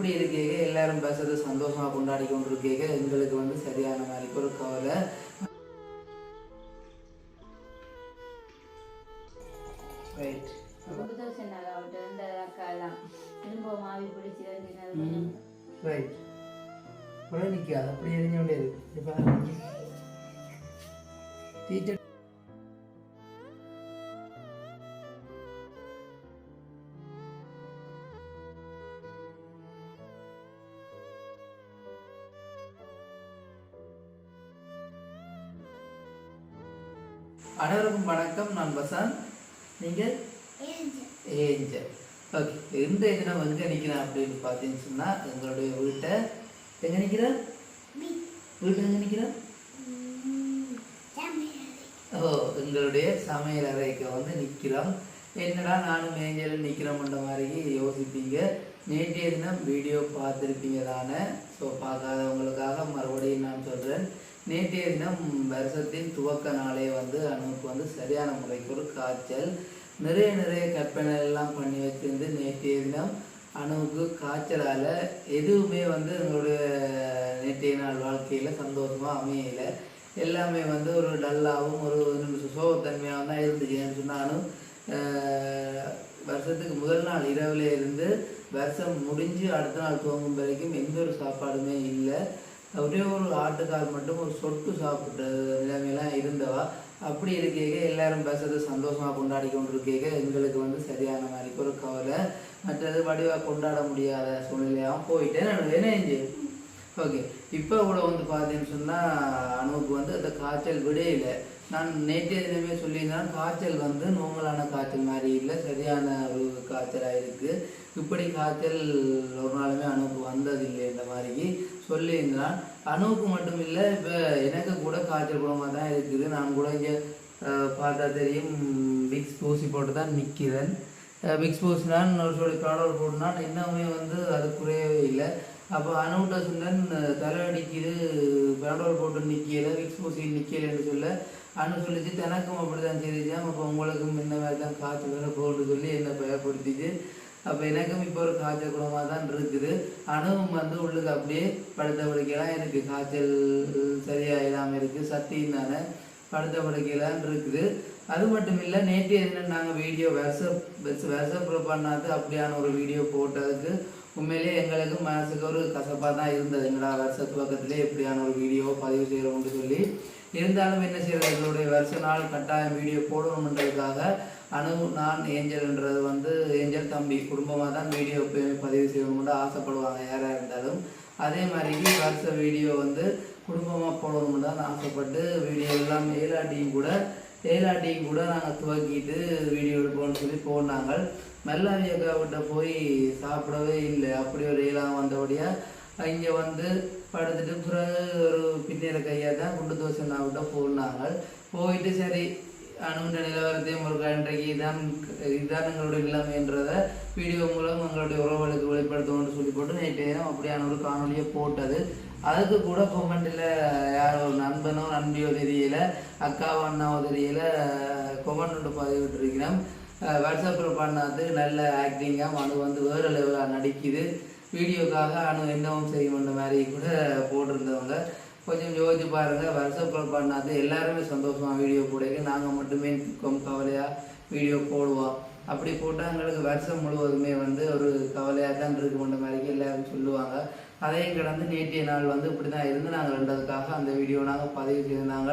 அப்படி இருக்கேங்க எல்லாரும் பேசுறது சந்தோஷமா கொண்டாடி கொண்டு இருக்கேங்க எங்களுக்கு வந்து சரியான மாதிரி ஒரு கவலை. ரைட் ரொம்ப சொன்னாங்க அவட்ட தினம் எங்கே நிற்கிறேன் அப்படின்னு பார்த்தீங்கன்னு சொன்னால் எங்களுடைய வீட்டை எங்கே நிற்கிறேன் வீட்டை எங்கே நிற்கிறேன் ஓ எங்களுடைய சமையல் அறைக்கு வந்து நிற்கிறோம் என்னடா நானும் ஏஞ்சலும் நிற்கிறோம்ன்ற மாதிரி யோசிப்பீங்க. நேற்றைய தினம் வீடியோ பார்த்துருப்பீங்க தானே ஸோ பார்க்காதவங்களுக்காக மறுபடியும் நான் சொல்கிறேன் நேற்றைய தினம் வருஷத்தின் துவக்க நாளே வந்து அணுவுக்கு வந்து சரியான முறைக்கு ஒரு காய்ச்சல். நிறைய நிறைய கற்பனை எல்லாம் பண்ணி வச்சிருந்து நேற்றைய தினம் அணுவுக்கு காய்ச்சலால் எதுவுமே வந்து எங்களுடைய நேற்றைய நாள் வாழ்க்கையில் சந்தோஷமாக அமையலை. எல்லாமே வந்து ஒரு டல்லாகவும் ஒரு சோகத்தன்மையாகவும் தான் இருந்துச்சுன்னு சொன்னாலும் வருஷத்துக்கு முதல் நாள் இரவுல இருந்து வருஷம் முடிஞ்சு அடுத்த நாள் துவங்கும் வரைக்கும் எந்த ஒரு சாப்பாடுமே இல்லை. ஒரே ஒரு ஆட்டுக்கால் மட்டும் ஒரு சொட்டு சாப்பிட்ட நிலைமையெல்லாம் இருந்தவா? அப்படி இருக்கேங்க எல்லாரும் பேசுறது சந்தோஷமா கொண்டாடி கொண்டு எங்களுக்கு வந்து சரியான மாதிரி ஒரு கவலை மற்றது வடிவா கொண்டாட முடியாத சூழ்நிலையாகவும் போயிட்டேன் நான் என்ன ஓகே. இப்போ கூட வந்து பார்த்தீங்கன்னு சொன்னால் அணுவுக்கு வந்து அந்த காய்ச்சல் விடையில. நான் நேற்றைய தினமே சொல்லியிருந்தேன் காய்ச்சல் வந்து நோங்கலான காய்ச்சல் மாதிரி இல்லை சரியான ஒரு காய்ச்சலாக இருக்குது இப்படி காய்ச்சல் ஒரு நாளுமே அணுவுக்கு வந்ததில்லை இந்த மாதிரி சொல்லியிருந்தான். அணுவுக்கு மட்டும் இல்லை இப்போ எனக்கு கூட காய்ச்சல் குணமாக தான் இருக்குது. நான் கூட இங்கே பார்த்தா தெரியும் பிக்ஸ் பூசி போட்டு தான் நிற்கிறேன் பிக்ஸ் பூசினான் ஒரு சொல்லி ப்ராடக்ட் போட்டுனான் இன்னுமே வந்து அது குறையவே இல்லை. அப்போ அணுவிட்ட சொன்னேன் தலை அடிக்குது பேண்டோல் போட்டு நிற்கல விக்ஸ் பூசி நிற்கலன்னு சொல்ல. அணு சொல்லிச்சு தனக்கும் அப்படி தான் செய்திச்சான் அப்போ உங்களுக்கும் இந்த மாதிரி தான் காய்ச்சல் வேலை போட்டு சொல்லி என்னை பயப்படுத்திச்சு. அப்போ எனக்கும் இப்போ ஒரு காய்ச்சல் குணமாக தான் இருக்குது. அணுவும் வந்து உள்ளுக்கு அப்படியே படுத்த படுக்கலாம் எனக்கு காய்ச்சல் சரியாக இல்லாமல் இருக்குது சத்தியினால படுத்த படுக்கையெல்லாம் இருக்குது. அது மட்டும் இல்லை நேற்று என்ன நாங்கள் வீடியோ வருஷ வாட்ஸ்அப்பில் பண்ணாது. அப்படியான ஒரு வீடியோ போட்டதுக்கு உண்மையிலேயே எங்களுக்கு மனசுக்கு ஒரு கசப்பாக தான் இருந்தது. எங்களா வருஷ துவக்கத்திலே எப்படியான ஒரு வீடியோ பதிவு செய்கிறோம்னு சொல்லி. இருந்தாலும் என்ன செய்யறது எங்களுடைய வருஷ நாள் கட்டாயம் வீடியோ போடணுன்றதுக்காக அணு நான் ஏஞ்சல்ன்றது வந்து ஏஞ்சல் தம்பி குடும்பமாக தான் வீடியோ எப்பயுமே பதிவு செய்யணும்னு ஆசைப்படுவாங்க யாராக இருந்தாலும். அதே மாதிரி வருஷ வீடியோ வந்து குடும்பமாக போடணும்னு தான் ஆசைப்பட்டு வீடியோ எல்லாம் ஏலாட்டியும் கூட ஏலாட்டியும் கூட நாங்கள் துவக்கிட்டு வீடியோ எடுப்போம்னு சொல்லி போனாங்க. மெல்லாவி அக்காவிட்ட போய் சாப்பிடவே இல்லை. அப்படி ஒரு ஏலாம் வந்தபடியாக இங்கே வந்து படுத்துட்டு பிறகு ஒரு பின்னேற கையாக தான் குண்டு தோசை நான் விட்ட போனாங்க. போயிட்டு சரி அணுகுண்ட நிலவரத்தையும் ஒரு இன்றைக்கு இதான் இதுதான் எங்களுடைய நிலைமைன்றதை வீடியோ மூலம் எங்களுடைய உறவுகளுக்கு வெளிப்படுத்தணும்னு சொல்லி போட்டு நேற்று தினம் அப்படியான ஒரு காணொலியை போட்டது அதுக்கு கூட கொமெண்டில் யாரோ ஒரு நண்பனோ நண்பியோ தெரியல அக்காவோ அண்ணாவோ தெரியல கொமெண்ட் ஒன்று பதிவிட்டிருக்கிறோம் வாட்ஸ்அப்பில் பண்ணாது நல்ல ஆக்டிங்காக அணு வந்து வேறு லெவலாக நடிக்குது வீடியோக்காக அணு என்னவும் செய்யும் மாதிரி கூட போட்டிருந்தவங்க. கொஞ்சம் யோசிச்சு பாருங்கள் வருஷப்பல் பண்ணாது. எல்லாருமே சந்தோஷமாக வீடியோ போடுங்க நாங்கள் மட்டுமே துக்கம் கவலையாக வீடியோ போடுவோம். அப்படி போட்டால் எங்களுக்கு வருஷம் முழுவதுமே வந்து ஒரு கவலையாக தான் இருக்குன்ற மாதிரி எல்லாரும் சொல்லுவாங்க. அதையும் கடந்து நேற்றைய நாள் வந்து இப்படி தான் இருந்து நாங்கள் ரெண்டதுக்காக அந்த வீடியோ நாங்கள் பதிவு செய்திருந்தாங்க.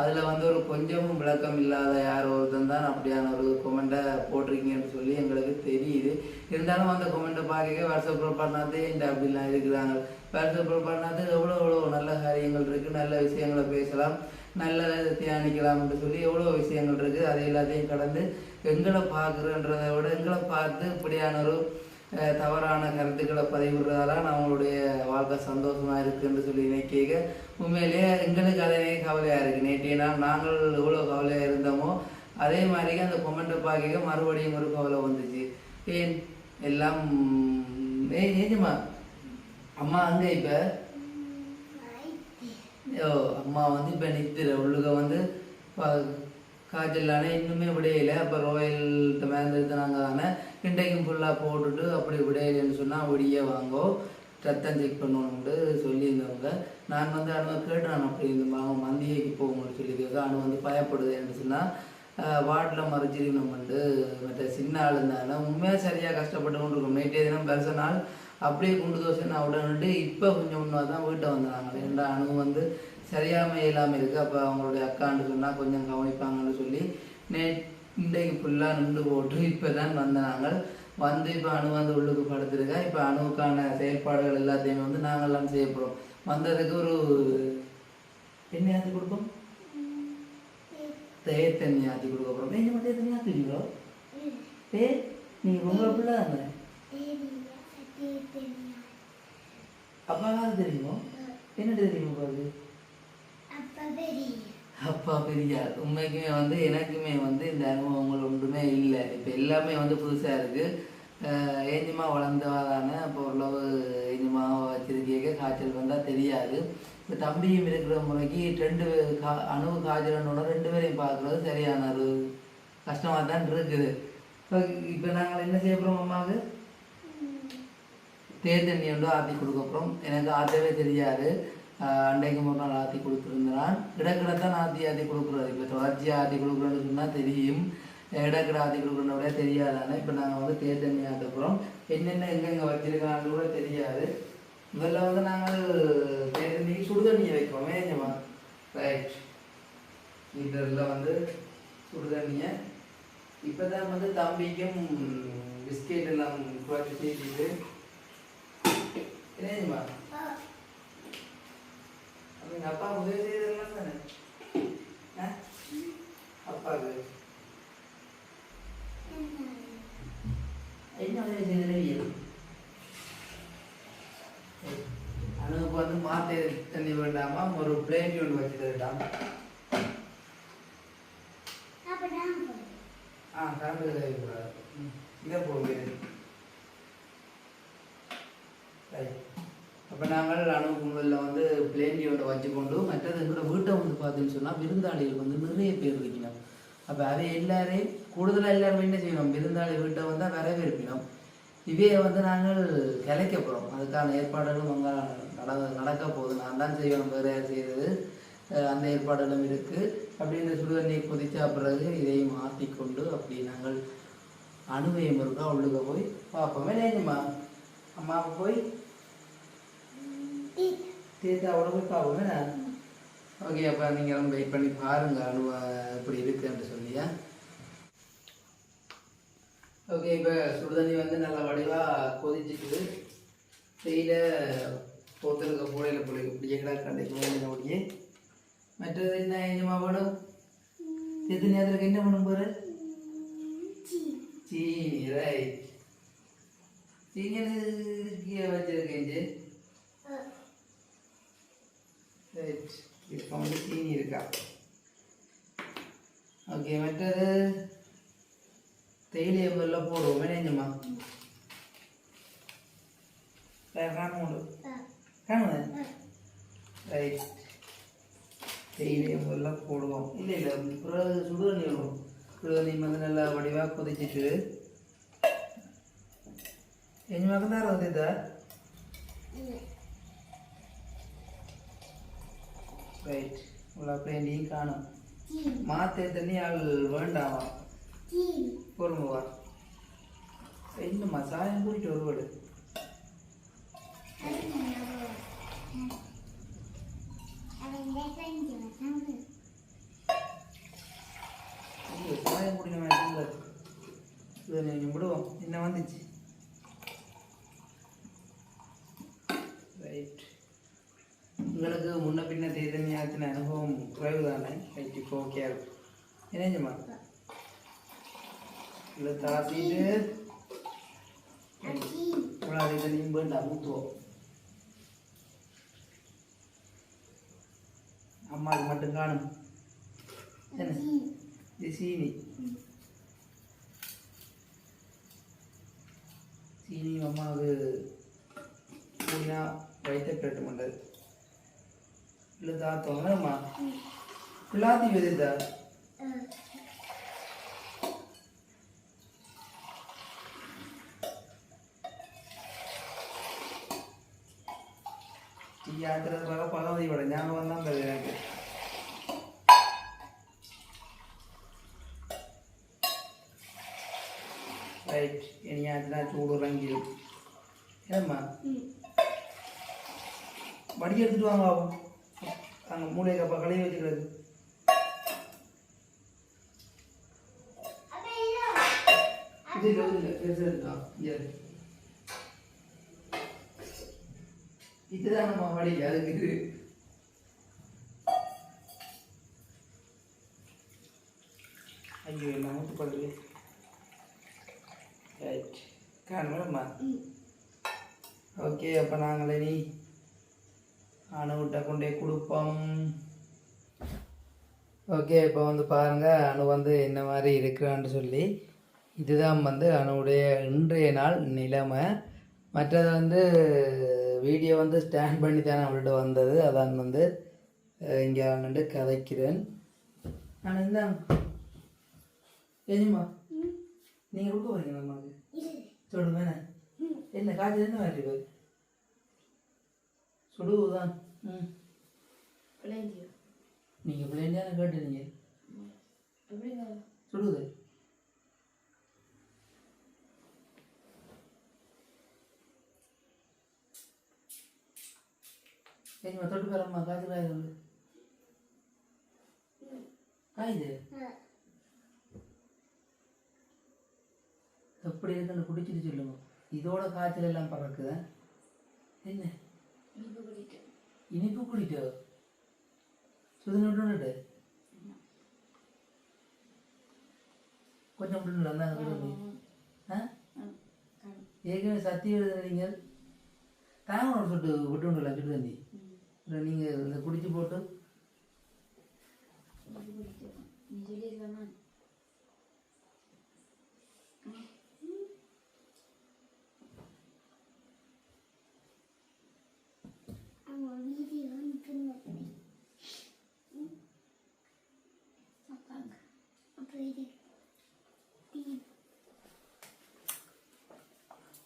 அதில் வந்து ஒரு கொஞ்சமும் விளக்கம் இல்லாத யார் ஒருத்தன் தான் அப்படியான ஒரு கொமெண்ட்டை போட்டிருக்கீங்கன்னு சொல்லி எங்களுக்கு தெரியுது. இருந்தாலும் அந்த கொமெண்ட்டை பார்க்க வாட்ஸ்அப்பில் பண்ணாதே இந்த அப்படிலாம் இருக்கிறாங்க. வாட்ஸ்அப்பில் பண்ணாது எவ்வளோ எவ்வளோ நல்ல காரியங்கள் இருக்குது நல்ல விஷயங்களை பேசலாம் நல்ல தியானிக்கலாம்னு சொல்லி எவ்வளோ விஷயங்கள் இருக்குது அதை எல்லாத்தையும் கடந்து எங்களை பார்க்குறன்றதை விட எங்களை பார்த்து இப்படியான ஒரு தவறான கருத்துக்களை பதிவிடுறதால நம்மளுடைய வாழ்க்கை சந்தோஷமாக இருக்குன்னு சொல்லி நினைக்க உண்மையிலேயே எங்களுக்கு அதே கவலையாக இருக்குது நேற்றைய நாள் நாங்கள் எவ்வளோ கவலையாக இருந்தோமோ அதே மாதிரி அந்த கொமெண்ட்டை பார்க்க மறுபடியும் ஒரு கவலை வந்துச்சு ஏன் எல்லாம் ஏய் ஏஜமா அம்மா அங்கே இப்போ? ஓ அம்மா வந்து இப்போ நிற்கிற உள்ளுக வந்து ப- காய்ச்சல் ஆனால் இன்னுமே விடையில. அப்போ ரோயல் மேந்திருத்தினாங்க ஆனால் இன்றைக்கும் ஃபுல்லாக போட்டுட்டு அப்படி விடையிலன்னு சொன்னால் விடிய வாங்கோ. ரத்தம் செக் பண்ணணும்னு சொல்லியிருந்தவங்க. நான் வந்து அனுவ கேட்டான் அப்படி இந்த மாவன் மந்தியைக்கு போகணும்னு சொல்லியிருக்காங்க அனு வந்து பயப்படுதுன்னு சொன்னால் வார்டில் மறைச்சிருக்கணும்ட்டு மற்ற சின்ன ஆள் உண்மையாக சரியாக கஷ்டப்பட்டு கொண்டு இருக்கோம் நேற்றைய தினம் பெருச நாள் அப்படியே குண்டு தோசை நான் இப்போ கொஞ்சம் ஒன்றா தான் வீட்டை வந்தாங்க ரெண்டா அணு வந்து சரியாமல் இல்லாமல் இருக்குது அப்போ அவங்களுடைய அக்கான்னு சொன்னால் கொஞ்சம் கவனிப்பாங்கன்னு சொல்லி நே இன்றைக்கு ஃபுல்லாக நின்று போட்டு இப்போ தான் வந்தாங்க வந்து இப்போ அணு வந்து உள்ளுக்கு படுத்துருக்கா. இப்போ அணுவுக்கான செயல்பாடுகள் எல்லாத்தையும் வந்து நாங்கள்லாம் செய்ய போகிறோம் வந்ததுக்கு ஒரு என்ன ஆற்றி கொடுப்போம். தேர் தண்ணி ஆற்றி கொடுக்க போகிறோம் நீங்கள் மட்டும் தண்ணி ஆற்றுவீங்களோ ஏ நீங்கள் உங்களை பிள்ளை தானே? அப்பாவாவது தெரியுமோ? என்ன தெரியுமா பாரு அப்பா பெரியார் உண்மைக்குமே வந்து எனக்குமே வந்து இந்த அனுபவங்கள் ஒன்றுமே இல்லை. இப்போ எல்லாமே வந்து புதுசாக இருக்குது ஏஞ்சிமா வளர்ந்தவா தானே இப்போ ஓரளவு ஏஞ்சிமா வச்சிருக்கேக்க காய்ச்சல் வந்தால் தெரியாது. இப்போ தம்பியும் இருக்கிற முறைக்கு ரெண்டு கா அணு காய்ச்சலனோட ரெண்டு பேரையும் பார்க்குறது சரியான ஒரு கஷ்டமாக தான் இருக்குது. இப்போ நாங்கள் என்ன செய்ய போகிறோம் அம்மாவுக்கு? தேர் தண்ணி வந்து ஆற்றி கொடுக்க போகிறோம் எனக்கு ஆற்றவே தெரியாது. அன்றைக்கு ஒரு நாள் ஆற்றி கொடுத்துருந்தான். இடக்கிட தான் ஆற்றி ஆற்றி கொடுக்குறாரு இப்போ தொடர்ச்சியாக ஆற்றி கொடுக்குறேன்னு சொன்னால் தெரியும். இடக்கிட ஆற்றி கொடுக்குறத விட தெரியாதானே? இப்போ நாங்கள் வந்து தேர் தண்ணி ஆற்ற போகிறோம் என்னென்ன எங்கெங்கே வச்சிருக்கான்னு கூட தெரியாது. முதல்ல வந்து நாங்கள் தேர் தண்ணிக்கு சுடு தண்ணியை ஏஞ்சமா ரைட் இதில் வந்து சுடு தண்ணியை. இப்போ தான் வந்து தம்பிக்கும் பிஸ்கெட் எல்லாம் குறைச்சி சேர்த்துட்டு என்னம்மா அவங்க அப்பா உதவி செய்ததெல்லாம் தானே? ஆ? அப்பாவுக்கு என்ன உதவி செய்தது அனுக்கு வந்து மாத்தே தண்ணி வேண்டாமா? ஒரு பிளேட் ஒன்று வச்சு தரட்டாம் ஆ கரண்ட் கழிவுக்கூடாது இதை போடுங்க ரைட் அப்போ நாங்கள் அணுவுக்கு வந்து பிளேண்டி ஒன்று வச்சுக்கொண்டு மற்றது எங்களோட வீட்டை வந்து பார்த்தீங்கன்னு சொன்னால் விருந்தாளிகள் வந்து நிறைய பேர் இருக்கணும் அப்போ அதை எல்லாரையும் கூடுதலாக எல்லாருமே என்ன செய்யணும்? விருந்தாளி வீட்டை வந்தால் வரவேற்பினோம். இவையை வந்து நாங்கள் கிளைக்க போகிறோம் அதுக்கான ஏற்பாடுகளும் அங்கே நட நடக்க போகுது. நான் தான் செய்யணும். வேறு யார் செய்கிறது அந்த ஏற்பாடுகளும் இருக்குது அப்படின்னு சுடுதண்ணியை கொதிச்சா பிறகு இதையும் மாற்றிக்கொண்டு அப்படி நாங்கள் அணுவையும் இருக்கா உள்ளுக்க போய் பார்ப்போமே. நேஞ்சுமா அம்மாவுக்கு போய் தேத்தாவோட போய் பார்ப்போமே ஓகே அப்போ நீங்கள் வெயிட் பண்ணி பாருங்கள் அணுவ எப்படி இருக்குன்ட்டு சொல்லியா? ஓகே இப்போ சுடுதண்ணி வந்து நல்லா வடிவாக கொதிச்சுக்குது. செய்த போத்தலுக்கு போடையில் போய் இப்படியே கிடா கண்டிப்பாக ஓடியே மற்றது என்ன ஏஞ்சமா வேணும்? எத்தனை நேரத்துக்கு என்ன பண்ணும் பாரு? சீனி ரைட் சீனி கீழே வச்சிருக்கேன் ரைட் இப்போ வந்து சீனி இருக்கா? ஓகே மற்றது தேயிலை எல்லாம் போடுவோம்? ரைட் தேயிலை எல்லாம் போடுவோம்? இல்லை இல்லை. பிறகு சுடுதண்ணி வரும். சுடுதண்ணி வந்து நல்லா வடிவாக கொதிச்சிட்டு. என் மகன் தான் வந்ததா ரைட் உள்ள அப்படியே நீ காணும். மாத்தே தண்ணி ஆள் வேண்டாமா பொறுமுவா என்னம்மா சாயம் கூட்டிட்டு ஒருபாடு ஐயோ சாயம் கூட்டின வேண்டாம் இதை நீங்கள் விடுவோம் என்ன வந்துச்சு ரைட் உங்களுக்கு முன்ன பின்ன தேதனி ஆற்றின அனுபவம் குறைவு தானே ஓகே என்னஞ்சம்மா இல்லை வேண்டாம் ஊற்றுவோம் அம்மாவுக்கு மட்டும் காணும் என்ன இது சீனி சீனி அம்மாவுக்கு சீனா வைத்த பிளேட் மண்டல் இல்லை தாத்தோங்க குலாதி விதை ടീയാക്കുന്നതിനൊക്കെ പക മതി ഇവിടെ ഞാൻ വന്നാൽ മതി എനിക്ക് റൈറ്റ് ഇനി ഞാൻ അതിനാ ചൂടുറെങ്കിലും ഏമ്മ വടിയെടുത്തിട്ട് വാങ്ങാവോ അങ്ങ് മൂളയൊക്കെ കളി വെച്ചിട്ട് இது இல்லை பெருசு இருக்கா இங்கே. இதுதான் நம்ம வடி அதுக்கு ஐயோ எல்லாம் ஊற்றுப்படுது ரைட் காணுமா ஓகே அப்போ நாங்கள் இனி அணுகிட்ட கொண்டே கொடுப்போம். ஓகே இப்போ வந்து பாருங்கள் அணு வந்து என்ன மாதிரி இருக்கிறான்னு சொல்லி. இதுதான் வந்து அணுவுடைய இன்றைய நாள் நிலைமை. மற்றது வந்து வீடியோ வந்து ஸ்டாண்ட் பண்ணி தானே அவள்கிட்ட வந்தது. அதான் வந்து இங்கே நின்று கதைக்கிறேன். நான் இருந்தாங்க ஏஜிம்மா நீங்கள் கொடுக்க போகிறீங்க நம்மளுக்கு சொல்லுங்க என்ன? காய்ச்சல் என்ன மாதிரி இருக்கு? சுடுவுதான் ம். பிள்ளைங்க. நீங்கள் பிள்ளைங்க கேட்டுனீங்க ஏமா தொட்டு பாரும்மா காய்ச்சல் காயுது? காயுது எப்படி இருக்குன்னு குடிச்சிட்டு சொல்லுங்க. இதோட காய்ச்சல் எல்லாம் பறக்குதா? என்ன? இனிப்பு குடிட்டு இனிப்பு குடிட்டோ சுது நட்டு கொஞ்சம் விட்டுல இருந்தாங்க ஆ? ஏற்கனவே சத்தி எழுதுறீங்க தாங்க ஒரு சொட்டு விட்டு உண்டுல சுட்டு தண்ணி. இல்லை நீங்கள் இந்த குடிச்சு போட்டு.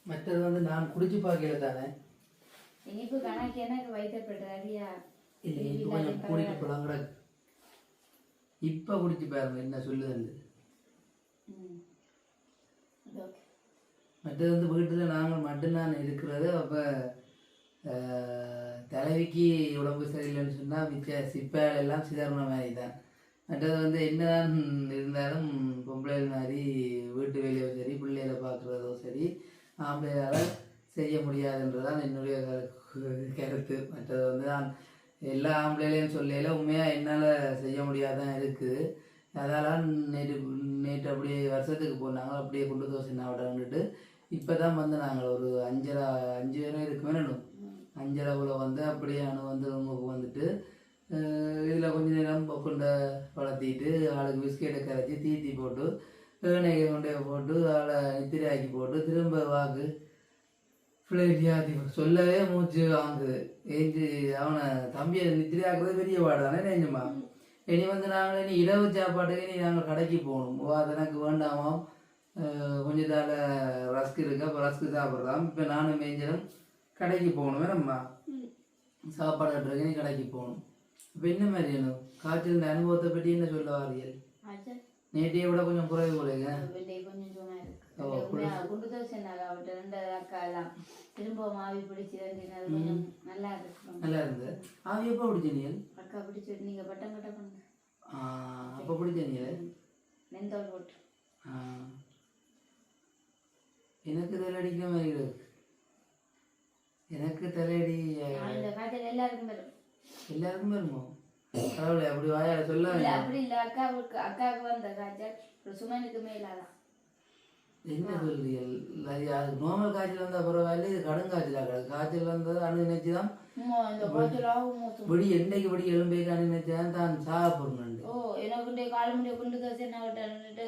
மற்றது வந்து நான் குடிச்சு பார்க்கல தானே? எனக்கு வைத்தப்பட்ட அறியா இல்லை இப்போ கொஞ்சம் கூடிட்டு போலாம் கூட. இப்போ குடிச்சு பாருங்க என்ன ஓகே. மற்றது வந்து வீட்டில் நாங்கள் மட்டும்தான் இருக்கிறது அப்போ தலைவிக்கு உடம்பு சரியில்லைன்னு சொன்னால் மிச்ச சிப்பால் எல்லாம் சிதறின மாதிரி தான் மற்றது வந்து என்னதான் இருந்தாலும் பொம்பளைகள் மாதிரி வீட்டு வேலையோ சரி பிள்ளைகளை பார்க்குறதோ சரி ஆம்பளையால் செய்ய முடியாதுன்றதான் என்னுடைய கருத்து. மற்றது வந்து நான் எல்லா ஆம்பளைகளையும் சொல்லல உண்மையாக என்னால் செய்ய முடியாதான் இருக்குது அதெல்லாம் நேற்று நேற்று அப்படியே வருஷத்துக்கு போனாங்க அப்படியே குண்டு தோசை நான் இப்போ தான் வந்து நாங்கள் ஒரு அஞ்சரை அஞ்சு பேரும் இருக்குமே வேணும் அஞ்சரை போல் வந்து அப்படியே அணு வந்து ரூமுக்கு வந்துட்டு இதில் கொஞ்ச நேரம் கொண்ட வளர்த்திட்டு ஆளுக்கு பிஸ்கெட்டை கரைச்சி தீத்தி போட்டு ஏனையை கொண்டே போட்டு ஆளை நித்திராக்கி போட்டு திரும்ப வாக்கு பிள்ளையாதி சொல்லவே மூச்சு வாங்குது. ஏஞ்சி அவனை தம்பியை நித்திரையாக்குறது பெரிய பாடு தானே நெஞ்சமா இனி வந்து நாங்கள் இனி இரவு சாப்பாட்டுக்கு இனி நாங்கள் கடைக்கு போகணும். வா அது எனக்கு வேண்டாமாம் அஹ் கொஞ்சம் தால ரஸ்க் இருக்கு அப்போ ரஸ்க் சாப்பிட்றோம் இப்போ நானும் மேஞ்சலும் கடைக்கு போகணும் வேணம்மா சாப்பாடு கட்டுறதுக்கு நீ கடைக்கு போகணும். இப்போ என்ன மாதிரி வேணும்? காய்ச்சல் அனுபவத்தை பற்றி என்ன சொல்ல வாரியல் நேற்றைய விட கொஞ்சம் குறைவு போலேங்க குண்டு தோசை அவட்ட ரெண்டு அக்கா எல்லாம் திரும்ப மாவி பிடிச்சி ரெண்டினது கொஞ்சம் நல்லா இருக்கு. நல்லா இருந்தது. ஆவி எப்போ பிடிச்சனியல் அக்கா பிடிச்சி நீங்க பட்டம் கட்ட பண்ணுங்க. அப்போ பிடிச்சனியல் மெந்தோல் போட்டு. எனக்கு தலையடிக்கிற மாதிரி இருக்கு. எனக்கு தலையடி எல்லாருக்கும் வரும். எல்லாருக்கும் வருமோ? கடவுளே அப்படி வாயால சொல்ல அப்படி இல்ல. அக்காவுக்கு அக்காவுக்கு வந்த காய்ச்சல் சுமனுக்கு மேலாதான். என்ன சொல்றீங்க அது நோமல் காய்ச்சல் வந்தா பரவாயில்ல இது கடுங்காய்ச்சலா கிடக்கு காய்ச்சல் வந்தது அணு நினைச்சு தான் காய்ச்சல் விடி என்னைக்கு விடி எலும்பைக்கு அணு நினைச்சு தான் தான் சாக போறேன் ஓ எனக்கு கால முடிய குண்டு தோசை என்ன விட்டு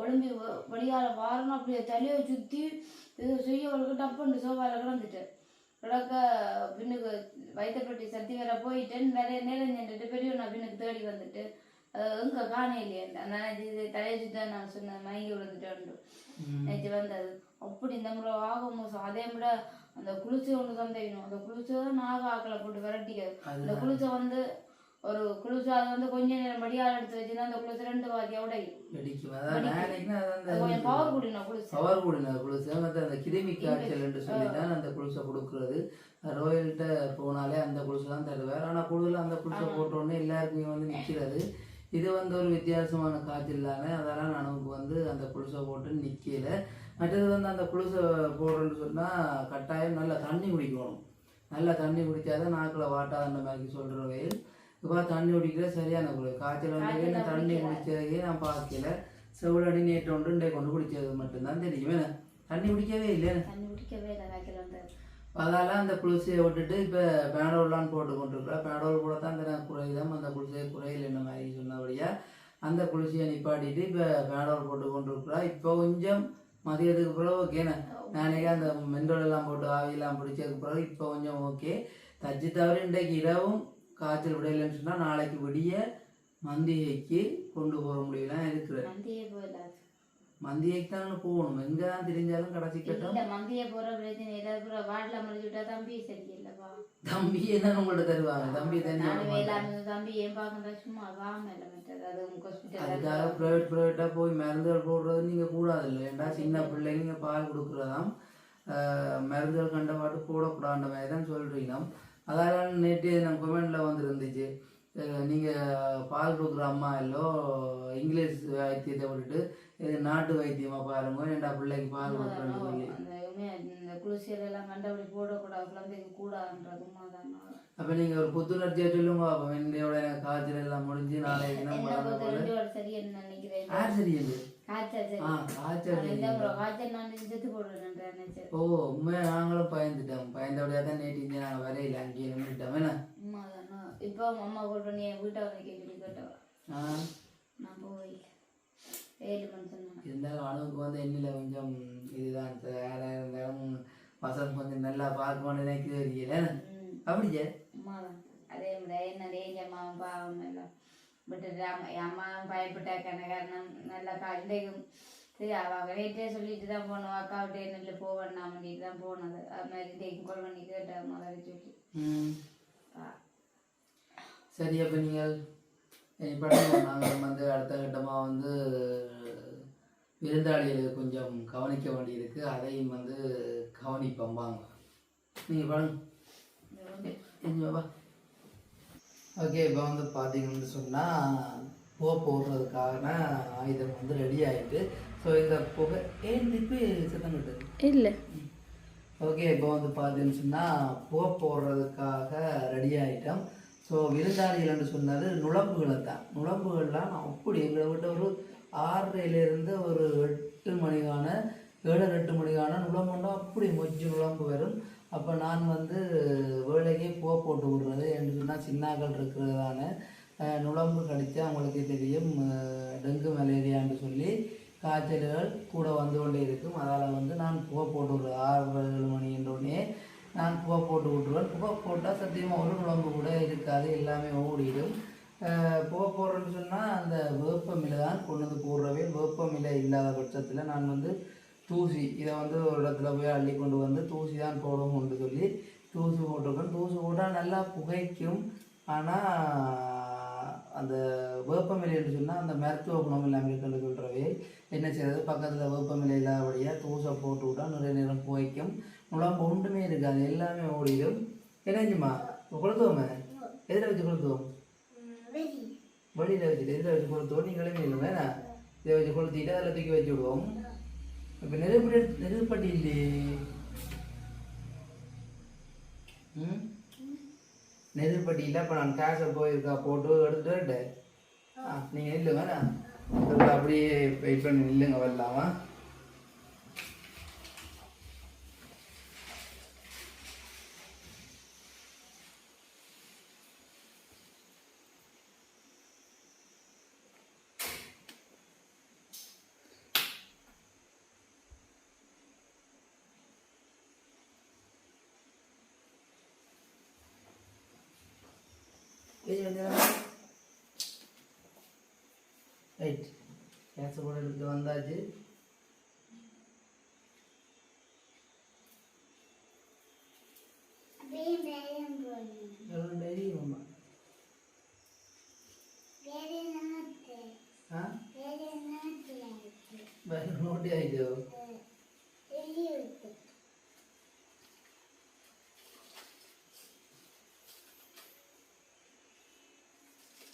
ஒளிம்பி வடிகால வாரணும். அப்படியே தலையை சுத்தி இது செய்ய அவளுக்கு டப்புண்டு சோபால கிடந்துட்டு. கிடக்க பின்னுக்கு வைத்தப்பட்டி சத்தி வேற போயிட்டேன் நிறைய நேரம் சென்றுட்டு பெரிய நான் பின்னுக்கு தேடி வந்துட்டு எங்க காண இல்லையா இது தலையை சுத்தி நான் சொன்னேன். மயங்கி விழுந்துட்டேன். நேற்று வந்தது. அப்படி இந்த முறை ஆக மோசம் அதே விட அந்த குளிச்சை ஒன்று தந்தைக்கணும் அந்த குளிச்சை தான் நாக ஆக்களை போட்டு விரட்டிக்கிறது அது அந்த குளிச்சை வந்து ஒரு குளிச்சை அதை வந்து கொஞ்ச நேரம் படியால் எடுத்து வச்சுன்னா அந்த குளிச்சை ரெண்டு வாக்கியா உடையும். கொஞ்சம் பவர் கூடின குளிச்சை பவர் கூடின குளிசை மற்ற அந்த கிருமி காய்ச்சல் என்று சொல்லி தான் அந்த குளிசை கொடுக்குறது. ரோயல்கிட்ட போனாலே அந்த குளிசை தான் தருவார். ஆனால் கூடுதலாக அந்த குளிசை போட்டோன்னே எல்லாருக்குமே வந்து நிற்கிறது. இது வந்து ஒரு வித்தியாசமான காய்ச்சல் தானே அதெல்லாம் நமக்கு வந்து அந்த குளிசை போட்டு நிற்கல மற்றது வந்து அந்த குளிசை போடுறேன்னு சொன்னால் கட்டாயம் நல்லா தண்ணி குடிக்கணும். நல்லா தண்ணி குடித்தாதான் நாக்கில் வாட்டாத மாதிரி சொல்கிற வயல் இப்போ தண்ணி குடிக்கிற சரியான குளி. காய்ச்சல் வந்து தண்ணி குடிச்சதையே நான் பார்க்கல. செவிலடி நேற்று ஒன்று கொண்டு குடிச்சது மட்டும்தான் தெரியும்? தண்ணி குடிக்கவே இல்லை. தண்ணி குடிக்கவே இல்லை. காய்ச்சல் வந்து அதனால் அந்த குளிர்ச்சியை விட்டுட்டு இப்போ பேனோல்லாம் போட்டு கொண்டிருக்கிறா. பேனோல் கூட தான் அந்த குறையுதாம் அந்த குளிர்ச்சியை குறையில் என்ன மாதிரி சொன்னபடியா அந்த குளிர்ச்சியை நிப்பாட்டிட்டு இப்போ பேனோல் போட்டு கொண்டிருக்கிறா. இப்போ கொஞ்சம் மதியத்துக்கு பிறகு ஓகேண்ணே நாளைக்கு அந்த மெண்டோல் போட்டு ஆவியெல்லாம் பிடிச்சதுக்கு பிறகு இப்போ கொஞ்சம் ஓகே தச்சு தவிர இன்றைக்கு இரவும் காய்ச்சல் விடையிலன்னு சொன்னால் நாளைக்கு விடிய மந்திகைக்கு கொண்டு போக முடியலாம் இருக்குது மந்தியே போயிடல மந்திகைக்கு தான் போகணும் எங்கே தான் தெரிஞ்சாலும் கடைசி கட்டம் மந்தியே போற பிரச்சனை இல்லை அப்புறம் வாட்டில் முடிச்சு விட்டா தம்பி சரியில்லைப்பா தம்பியே தான் உங்கள்ட்ட தருவாங்க தம்பி வேளாண் தம்பி ஏன் பார்க்கறா சும்மா ஹாஸ்பிட்டல் அதுக்காக ப்ரைவேட் ப்ரைவேட்டாக போய் மருந்துகள் போடுறது நீங்கள் கூடாது இல்லை ஏன்டா சின்ன பிள்ளைங்க பால் கொடுக்குறதாம் மருந்துகள் கண்ட பாட்டு போடக்கூடாத மாதிரி தான் சொல்கிறீங்க அதால நேற்று நம்ம கமெண்டில் வந்து இருந்துச்சு நீங்கள் பால் கொடுக்குற அம்மா இல்லோ இங்கிலீஷ் வைத்தியத்தை விட்டுட்டு இது நாட்டு வைத்தியமாக பாருங்க. ஏன்டா பிள்ளைக்கு பால் இந்த குளிசையில எல்லாம் கண்டபடி போடக்கூடாது. குழந்தைக்கு கூடாதுன்றது அப்போ நீங்கள் ஒரு புத்துணர்ச்சியாக சொல்லுங்க அப்போ என்னையோட காய்ச்சல் எல்லாம் முடிஞ்சு நாளைக்கு என்ன ரெண்டு வாரம் சரின்னு நினைக்கிறேன்? சரி சரி. நான் நினைச்சேன். ஓ உண்மையா நாங்களும் பயந்துட்டோம். பயந்தபடியாக தான் நேற்று வரையில அங்கேயே நின்றுட்டோம். என்ன? இப்போ அம்மா கூட என் வீட்டை வந்து கேட்டு கேட்டவா நான் போய் இருந்தாலும் அணுவுக்கு வந்து என்னில் கொஞ்சம் இதுதான் யாராக இருந்தாலும் வசம் கொஞ்சம் நல்லா பார்க்கணும்னு நினைக்கிறது ம். அப்படியே? அதே மாதிரி என்ன ரேஞ்ச் அம்மாவும் பாவம் எல்லாம். விட்டுட்டு அம்மா அம்மாவும் பயப்பட்டாக்கான காரணம் நல்லா கண்டையும். சரி அவங்க நேற்றே சொல்லிட்டு தான் போனோம். அக்காவிட்டே நெல் போவேன் நான் பண்ணிட்டு தான் போனது. அது மாதிரி இன்றைக்கு கால் பண்ணி கேட்டேன் முதல்ல சொல்லி. சரி அப்போ நீங்கள் இப்போ நாங்கள் வந்து அடுத்த கட்டமாக வந்து விருந்தாளிகளை கொஞ்சம் கவனிக்க வேண்டியிருக்கு. அதையும் வந்து கவனிப்போம். வாங்க. நீங்கள் எங்க ஓகே இப்போ வந்து பார்த்தீங்கன்னு சொன்னால் புகை போடுறதுக்கான ஆயுதம் வந்து ரெடி ஆயிட்டு ஸோ இந்த புகை ஏன் திருப்பி சத்தம் கட்டுது? இல்லை. ஓகே இப்போ வந்து பார்த்தீங்கன்னு சொன்னால் புகை போடுறதுக்காக ரெடி ஆகிட்டோம் ஸோ விருந்தாளிகள்னு சொன்னது நுழம்புகளை தான் நுழம்புகள்லாம் அப்படி எங்களை விட்ட ஒரு ஆறரைலேருந்து ஒரு எட்டு மணிக்கான ஏழு எட்டு மணிக்கான நுழம்புண்டா அப்படி மொஜ்ஜு நுழம்பு வரும். அப்போ நான் வந்து வேலைக்கே போ போட்டு விடுறது. என்று சொன்னால் சின்னாக்கள் இருக்கிறதான நுழம்பு கடித்தா அவங்களுக்கு தெரியும். டெங்கு மலேரியான்னு சொல்லி காய்ச்சல்கள் கூட வந்து கொண்டே இருக்கும். அதால் வந்து நான் புகை போட்டு விடுறது. ஆறு ஏழு மணின்றோடனே நான் புகை போட்டு விட்ருவேன் புகை போட்டால் சத்தியமாக ஒரு குழம்பு கூட இருக்காது எல்லாமே ஓடிடும். புகை போடுறேன்னு சொன்னால் அந்த வேப்பமில்லை தான் கொண்டு வந்து போடுறவே வேப்பமில்லை இல்லாத பட்சத்தில் நான் வந்து தூசி இதை வந்து ஒரு இடத்துல போய் அள்ளி கொண்டு வந்து தூசி தான் போடணும்னு சொல்லி தூசி போட்டிருக்கேன். தூசி போட்டால் நல்லா புகைக்கும். ஆனால் அந்த வேப்பமில்லைன்னு சொன்னால் அந்த மருத்துவ குணம் இல்லாமல் இருக்குன்னு சொல்கிறவே என்ன செய்யறது? பக்கத்தில் வேப்பமில்லை இல்லாதபடியாக தூசை போட்டு விட்டால் நிறைய நேரம் போய்க்கும் நுழம்பு ஒன்றுமே இருக்காது. எல்லாமே ஓடிடும் என்னஞ்சுமா கொளுத்துவோமே. எதில் வச்சு கொளுத்துவோம்? வழியில் வச்சுட்டு எதில் வச்சு கொளுத்துவோம்? நீங்களே இல்லை வேணா இதை வச்சு கொளுத்திட்டு அதில் தூக்கி வச்சு விடுவோம். இப்போ நெருப்படி நெருப்படி இல்லையே ம்? நெருப்பட்டியில் இப்போ நான் கேஷை போயிருக்கா போட்டு எடுத்துட்டு நீங்கள் இல்லை அப்படியே வெயிட் பண்ணி நில்லுங்க வரலாமா? ரைட் கேஸை கூட எடுத்து வந்தாச்சு எவ்வளோ எரியுமாம்மா ஆ வேற நோட்டி ஆயிட்டோ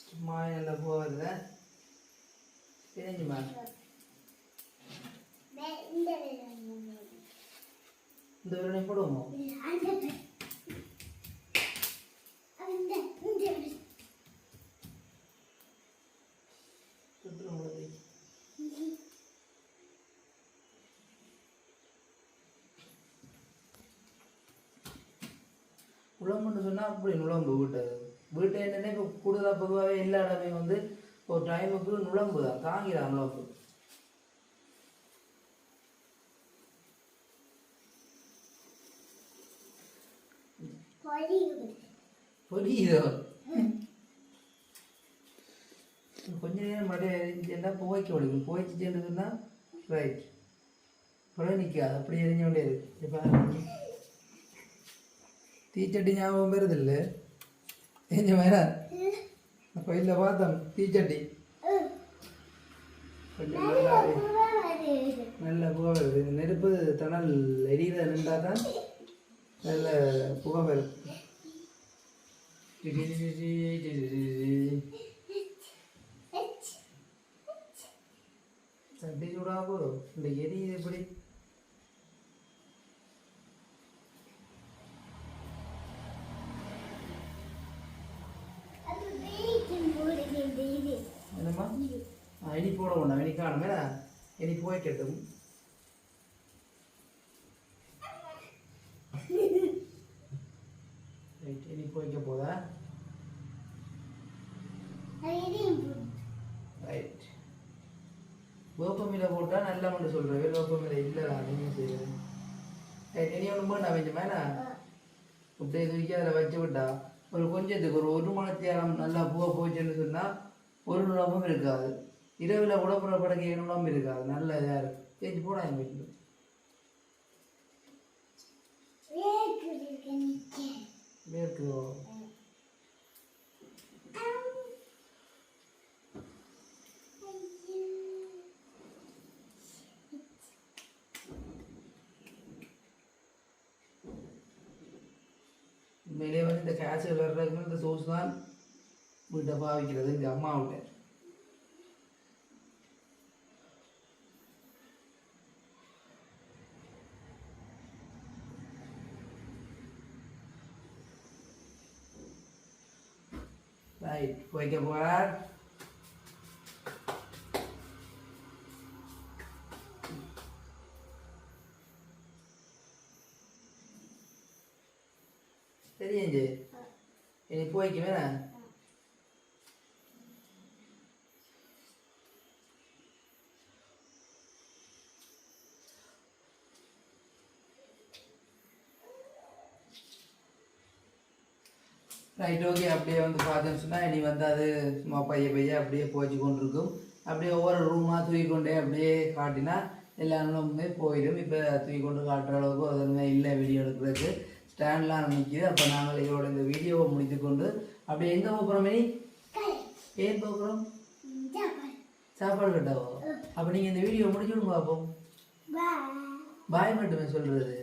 சும்மா நல்லா போகிறத தெரிஞ்சுமா இந்த வருடம் போடுவோமோ உழம்புன்னு சொன்னால் அப்படி நுழம்பு வீட்டை வீட்டை என்னென்ன இப்போ கூடுதலாக பொதுவாகவே எல்லா இடமே வந்து ஒரு டைமுக்கு நுழம்பு தான் தாங்கிதான் நுழம்பு புரியுதோ கொஞ்ச நேரம் மட்டும் எரிஞ்சுன்னா புகைக்க முடியும் புகைச்சிச்சுன்னா ரைட் புற நிற்காது அப்படி எரிஞ்ச கொண்டே இருக்கு இப்போ தீச்சட்டி ஞாபகம் வருதில்ல எரிஞ்ச வேணாம் கோயிலில் பார்த்தோம் தீச்சட்டி கொஞ்சம் நல்லா நல்ல புகை வருது இந்த நெருப்பு தணல் எரியிற நின்றா தான் நல்ல புகை வருது சட்டி சூடாக இந்த எரி எப்படி? என்னம்மா? ஆ, இனி போட வேண்டாம். இனி காணுமே. இனி போயிட்டு ரைட் இனி போய்க்க போதா ரைட் வேப்பமில போட்டால் நல்ல மண்டு சொல்கிறேன் வேப்பமில இல்லை நீங்கள் செய்யுது இனி ஒன்று போண்டா வேண்டுமா இப்படி தூக்கி அதில் வச்சு விட்டா ஒரு கொஞ்சத்துக்கு ஒரு ஒரு மணத்தியாரம் நல்லா பூவை போச்சுன்னு சொன்னால் ஒரு நுழம்பும் இருக்காது. இரவில் உடம்புற படக்கை நுழம்பு இருக்காது. நல்ல இதாக இருக்கு தேய்ச்சி போடா என் வீட்டில் வேர்க்குதோ? உண்மையிலே வந்து இந்த கேன்சர் விளையாடுறதுக்குமே இந்த சோர்ஸ் தான் வீட்டை பாவிக்கிறது இந்த அம்மா விட்ட ரைட் வைக்க போகிறார் நீ போய்க்குமே ரைட் ஓகே அப்படியே வந்து பார்த்தோன்னு சொன்னால் இனி வந்து அது சும்மா பைய பைய அப்படியே போச்சு கொண்டிருக்கும். அப்படியே ஒவ்வொரு ரூமாக தூக்கி கொண்டே அப்படியே காட்டினா எல்லா போயிடும். இப்போ தூக்கி கொண்டு காட்டுற அளவுக்கு அதுவுமே இல்லை வீடியோ எடுக்கிறதுக்கு. ஸ்டாண்ட்லாம் நிற்கிது அப்போ நாங்கள் இதோட இந்த வீடியோவை முடித்துக்கொண்டு அப்படியே எங்கே போகிறோம் மினி? ஏன் போகிறோம் சாப்பாடு. கட்டாவோ? அப்போ நீங்கள் இந்த வீடியோ முடிச்சுடுங்க பார்ப்போம். பாய். மட்டுமே சொல்கிறது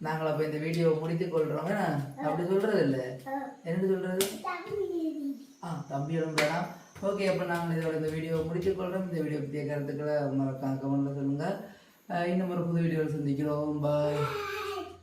நாங்கள் அப்போ இந்த வீடியோவை முடித்து கொள்கிறோம் அப்படி சொல்கிறது இல்லை? என்ன சொல்கிறது ஆ தம்பி வேணாம் ஓகே அப்போ நாங்கள் இதோட இந்த வீடியோவை முடித்துக் கொள்கிறோம் இந்த வீடியோ பற்றிய கருத்துக்களை மறக்காம கமெண்ட்டில் சொல்லுங்கள் இன்னும் ஒரு புது வீடியோவில் சந்திக்கிறோம். பாய்.